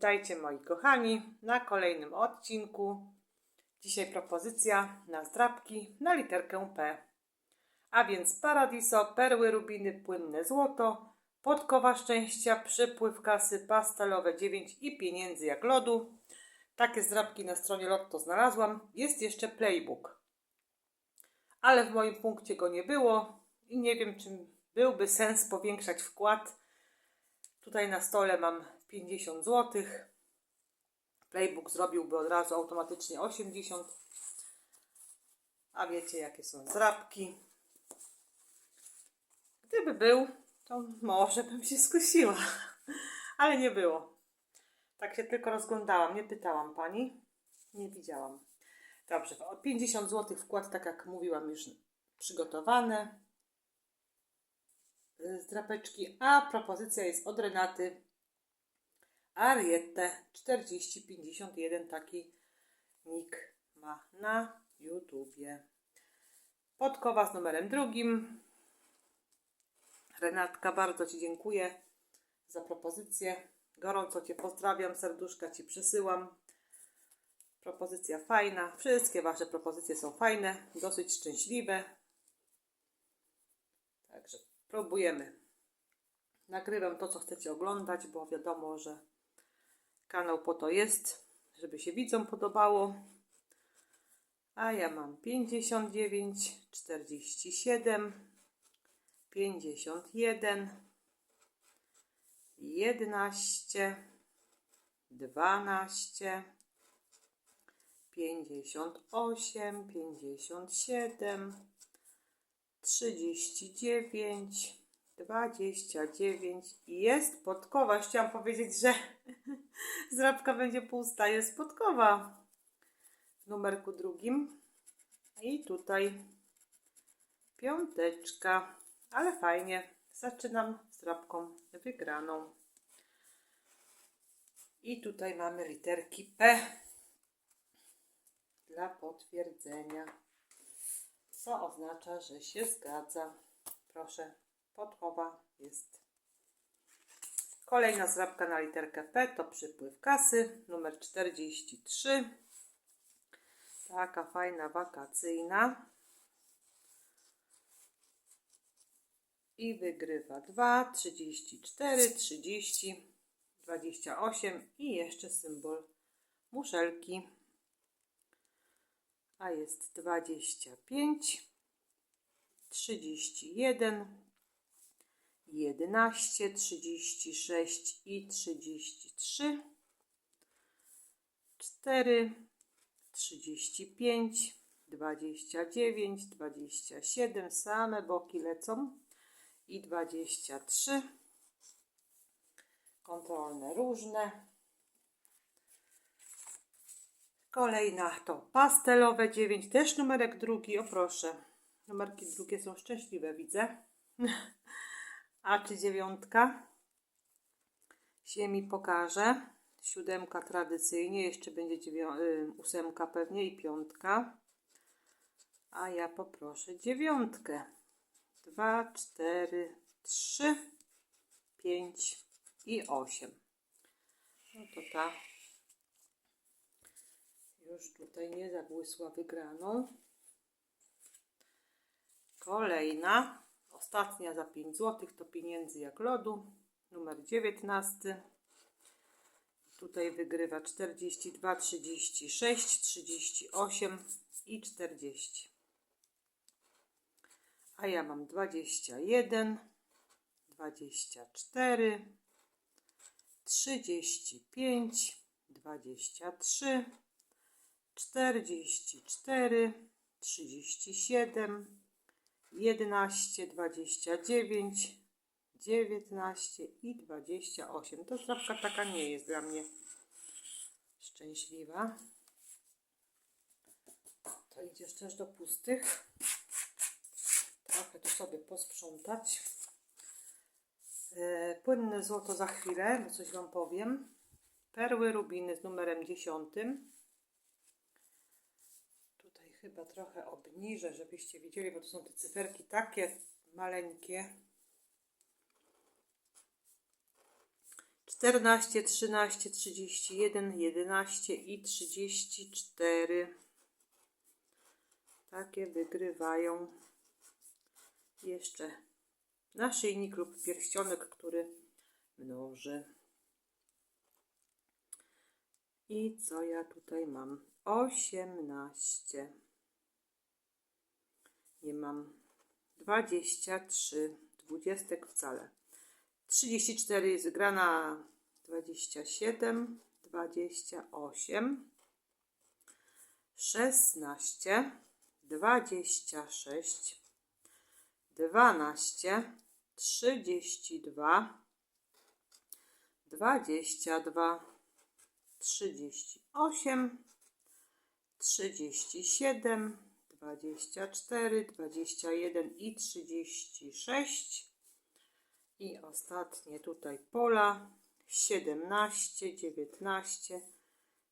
Witajcie moi kochani na kolejnym odcinku. Dzisiaj propozycja na zdrabki na literkę P. A więc Paradiso, perły, rubiny, płynne złoto, podkowa szczęścia, przypływ kasy, pastelowe 9 i pieniędzy jak lodu. Takie zdrabki na stronie Lotto znalazłam. Jest jeszcze playbook. Ale w moim punkcie go nie było i nie wiem, czy byłby sens powiększać wkład. Tutaj na stole mam 50 zł. Playbook zrobiłby od razu automatycznie 80. A wiecie, jakie są zrabki. Gdyby był, to może bym się skusiła. Ale nie było. Tak się tylko rozglądałam, nie pytałam pani. Nie widziałam. Dobrze, o 50 zł wkład, tak jak mówiłam, już przygotowane z drapeczki, a propozycja jest od Renaty Ariette 4051 taki nick ma na YouTubie. Podkowa z numerem drugim. Renatka, bardzo Ci dziękuję za propozycję. Gorąco Cię pozdrawiam, serduszka Ci przysyłam. Propozycja fajna. Wszystkie Wasze propozycje są fajne, dosyć szczęśliwe. Także próbujemy. Nagrywam to, co chcecie oglądać, bo wiadomo, że kanał po to jest, żeby się widzom podobało. A ja mam 59, 47, 51, 11, 12, 58, 57, 39, 29 i jest podkowa. Chciałam powiedzieć, że zrabka będzie pusta. Jest podkowa w numerku drugim. I tutaj piąteczka. Ale fajnie. Zaczynam z drabką wygraną. I tutaj mamy literki P dla potwierdzenia, co oznacza, że się zgadza. Proszę, podkowa jest. Kolejna zrabka na literkę P to przypływ kasy, numer 43. Taka fajna wakacyjna. I wygrywa 2, 34, 30, 28 i jeszcze symbol muszelki. A jest 25, 31, 11, 36 i 33, 4, 35, 29, 27, same boki lecą i 23, kontrolne różne. Kolejna to pastelowe 9, też numerek drugi, o proszę. Numerki drugie są szczęśliwe, widzę. A czy dziewiątka się mi pokaże. Siódemka tradycyjnie, jeszcze będzie y, ósemka pewnie i piątka. A ja poproszę dziewiątkę. Dwa, cztery, trzy, pięć i osiem. No to ta już tutaj nie zabłysła wygraną. Kolejna, ostatnia za 5 zł to pieniędzy jak lodu, numer 19. Tutaj wygrywa 42, 36, 38 i 40. A ja mam 21, 24, 35, 23, 44, 37, 11, 29, 19 i 28. To strawka taka nie jest dla mnie szczęśliwa. To idziesz też do pustych. Trochę tu sobie posprzątać. E, Płynne złoto za chwilę, bo coś Wam powiem. Perły rubiny z numerem 10. Chyba trochę obniżę, żebyście widzieli, bo to są te cyferki takie maleńkie. 14, 13, 31, 11 i 34. Takie wygrywają jeszcze naszyjnik lub pierścionek, który mnoży. I co ja tutaj mam? 18. Nie mam. 23 dwudziestek wcale. 34 jest grana 27, 28, 16, 26, 12, 32, 22, 38, 37, 24, 21 i 36. I ostatnie tutaj pola 17, 19,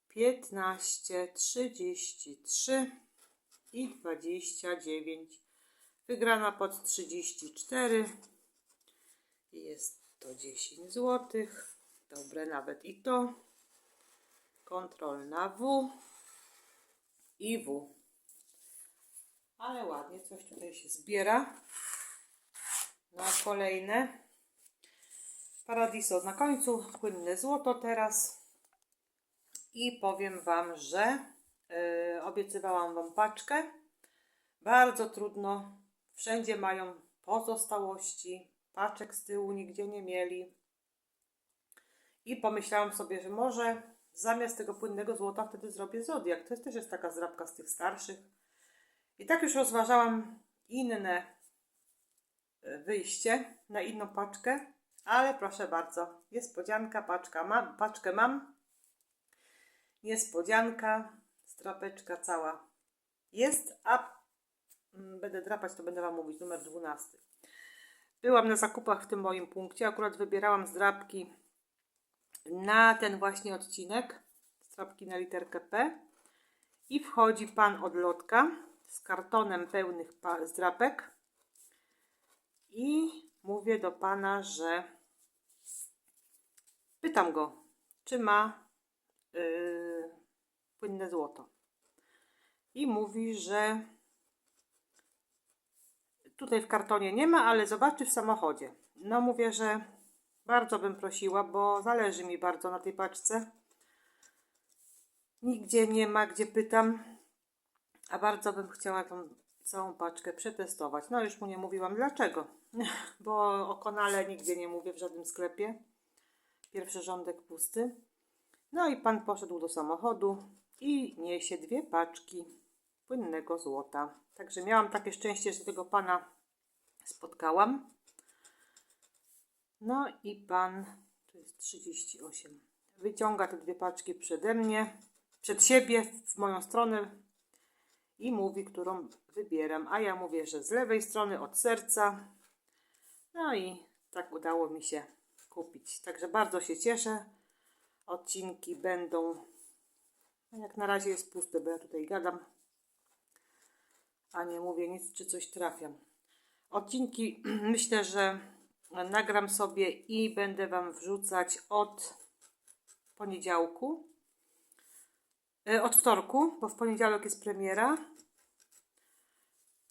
15, 33 i 29. Wygrana pod 34 i jest to 10 zł. Dobre nawet i to. Kontrolna W i W. Ale ładnie coś tutaj się zbiera na kolejne. Paradiso na końcu, płynne złoto teraz. I powiem Wam, że yy, obiecywałam Wam paczkę. Bardzo trudno. Wszędzie mają pozostałości. Paczek z tyłu nigdzie nie mieli. I pomyślałam sobie, że może zamiast tego płynnego złota wtedy zrobię zodiak. To też jest taka zrabka z tych starszych. I tak już rozważałam inne e, wyjście na inną paczkę, ale proszę bardzo, niespodzianka, paczka mam, paczkę mam. Niespodzianka, strapeczka cała jest, a mm, będę drapać, to będę Wam mówić, numer 12. Byłam na zakupach w tym moim punkcie, akurat wybierałam zdrapki na ten właśnie odcinek, strapki na literkę P i wchodzi pan od lotka z kartonem pełnych zdrapek i mówię do pana, że pytam go, czy ma yy, płynne złoto. I mówi, że tutaj w kartonie nie ma, ale zobaczy w samochodzie. No mówię, że bardzo bym prosiła, bo zależy mi bardzo na tej paczce. Nigdzie nie ma, gdzie pytam, a bardzo bym chciała tą całą paczkę przetestować. No już mu nie mówiłam dlaczego, bo o konale nigdzie nie mówię w żadnym sklepie. Pierwszy rządek pusty. No i pan poszedł do samochodu i niesie dwie paczki płynnego złota. Także miałam takie szczęście, że tego pana spotkałam. No i pan, to jest 38, wyciąga te dwie paczki przede mnie, przed siebie, w moją stronę i mówi, którą wybieram. A ja mówię, że z lewej strony od serca. No i tak udało mi się kupić. Także bardzo się cieszę. Odcinki będą. No jak na razie jest puste, bo ja tutaj gadam, a nie mówię nic, czy coś trafiam. Odcinki myślę, że nagram sobie i będę Wam wrzucać od poniedziałku. E, Od wtorku, bo w poniedziałek jest premiera.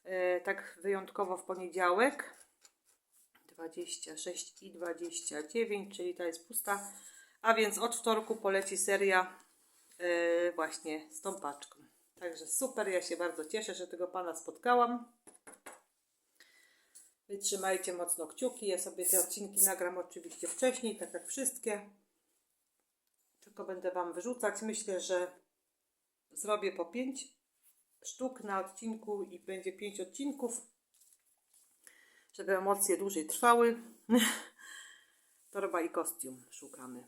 E, Tak wyjątkowo w poniedziałek. 26 i 29, czyli ta jest pusta. A więc od wtorku poleci seria e, właśnie z tą paczką. Także super, ja się bardzo cieszę, że tego pana spotkałam. Wytrzymajcie mocno kciuki. Ja sobie te odcinki nagram oczywiście wcześniej, tak jak wszystkie. Tylko będę Wam wyrzucać. Myślę, że zrobię po 5 sztuk na odcinku i będzie 5 odcinków, żeby emocje dłużej trwały. Torba i kostium szukamy.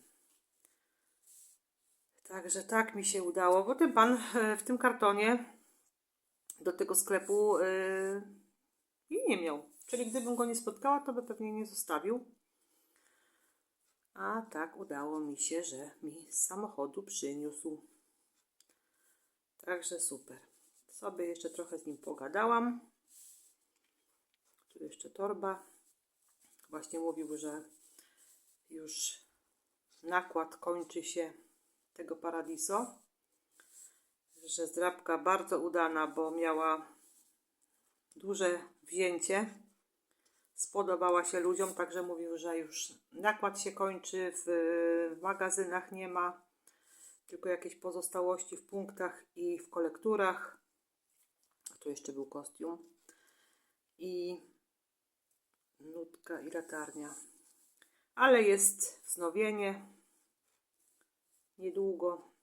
Także tak mi się udało, bo ten pan e, w tym kartonie do tego sklepu yy, i nie miał. Czyli gdybym go nie spotkała, to by pewnie nie zostawił. A tak udało mi się, że mi z samochodu przyniósł. Także super. Sobie jeszcze trochę z nim pogadałam. Tu jeszcze torba. Właśnie mówił, że już nakład kończy się tego Paradiso. Że zdrabka bardzo udana, bo miała duże wzięcie. Spodobała się ludziom, także mówił, że już nakład się kończy, w magazynach nie ma, tylko jakieś pozostałości w punktach i w kolekturach. Tu jeszcze był kostium. I nutka i latarnia. Ale jest wznowienie niedługo,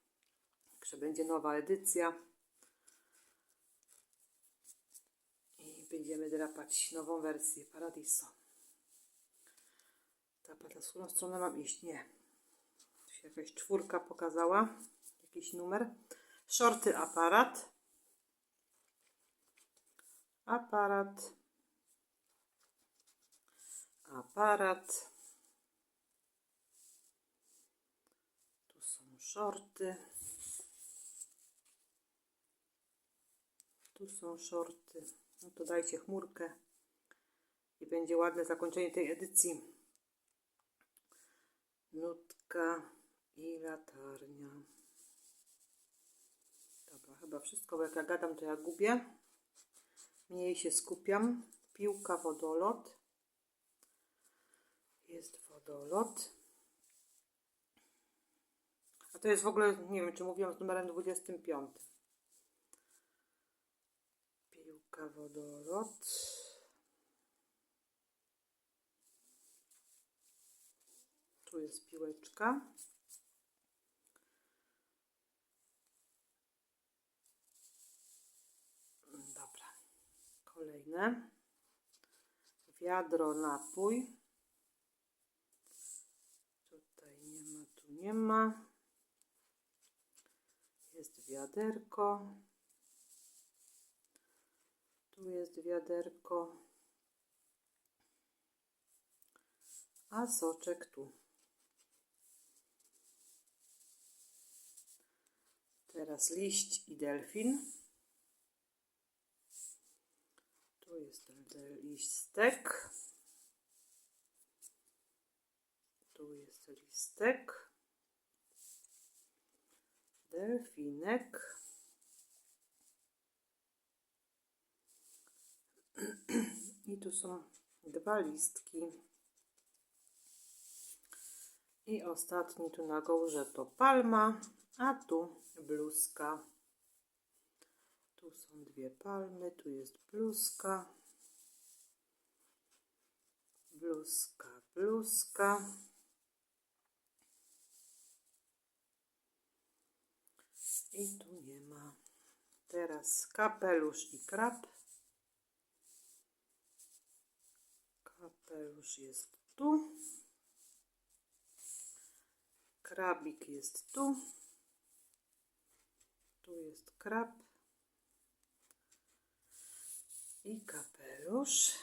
także będzie nowa edycja. I będziemy drapać nową wersję Paradiso. Ta z którą stronę mam iść? Nie. Jakaś czwórka pokazała. Jakiś numer. Shorty aparat. Aparat. Aparat. Tu są shorty. Tu są shorty. No to dajcie chmurkę. I będzie ładne zakończenie tej edycji. Nutka i latarnia. Dobra, chyba wszystko, bo jak ja gadam, to ja gubię. Mniej się skupiam. Piłka, wodolot. Jest wodolot. A to jest w ogóle, nie wiem, czy mówiłam z numerem 25. Piłka, wodolot. Tu jest piłeczka. Dobra. Kolejne. Wiadro, napój. Tutaj nie ma, tu nie ma. Jest wiaderko. Tu jest wiaderko. A soczek tu. Teraz liść i delfin. Tu jest del- listek. Tu jest listek. Delfinek. I tu są dwa listki. I ostatni tu na górze to palma, a tu bluzka. Tu są dwie palmy, tu jest bluzka. Bluzka, bluzka. I tu nie ma. Teraz kapelusz i krab. Kapelusz jest tu. Krabik jest tu. Tu jest krab. I kapelusz.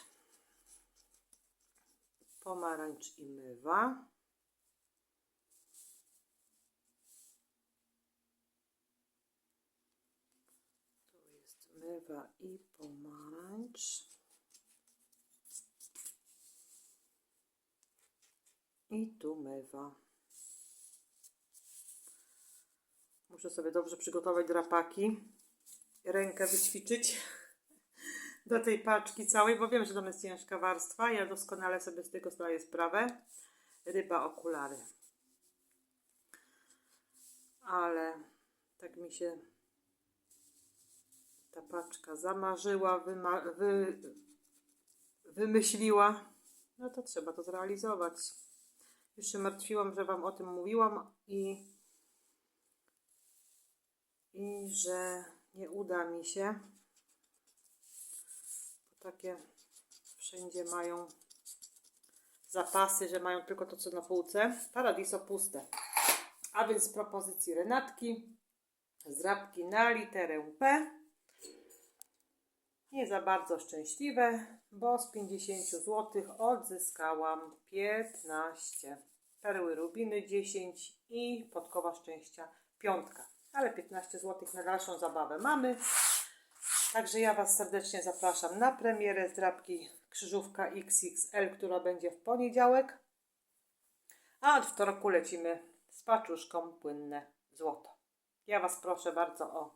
Pomarańcz i mywa. Tu jest mywa i pomarańcz. I tu mywa. Muszę sobie dobrze przygotować drapaki. Rękę wyćwiczyć do tej paczki całej, bo wiem, że to jest ciężka warstwa. Ja doskonale sobie z tego zdaję sprawę. Ryba okulary. Ale tak mi się ta paczka zamarzyła, wyma wy wymyśliła. No to trzeba to zrealizować. Już się martwiłam, że Wam o tym mówiłam i i że nie uda mi się. Takie wszędzie mają zapasy, że mają tylko to, co na półce. Paradiso puste. A więc z propozycji Renatki zdrabki na literę P. Nie za bardzo szczęśliwe, bo z 50 zł odzyskałam 15. Perły rubiny 10 i podkowa szczęścia piątka ale 15 zł na dalszą zabawę mamy. Także ja Was serdecznie zapraszam na premierę zdrabki krzyżówka XXL, która będzie w poniedziałek. A od wtorku lecimy z paczuszką płynne złoto. Ja Was proszę bardzo o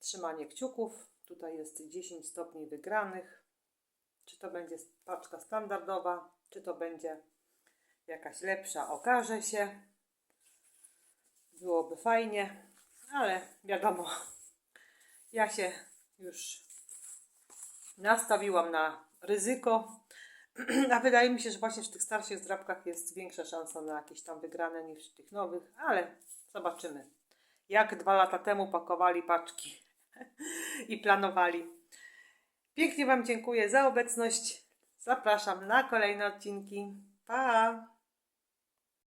trzymanie kciuków. Tutaj jest 10 stopni wygranych. Czy to będzie paczka standardowa, czy to będzie jakaś lepsza, okaże się. Byłoby fajnie, ale wiadomo, ja się już nastawiłam na ryzyko. A wydaje mi się, że właśnie w tych starszych zdrabkach jest większa szansa na jakieś tam wygrane niż w tych nowych, ale zobaczymy. Jak dwa lata temu pakowali paczki i planowali. Pięknie Wam dziękuję za obecność. Zapraszam na kolejne odcinki. Pa!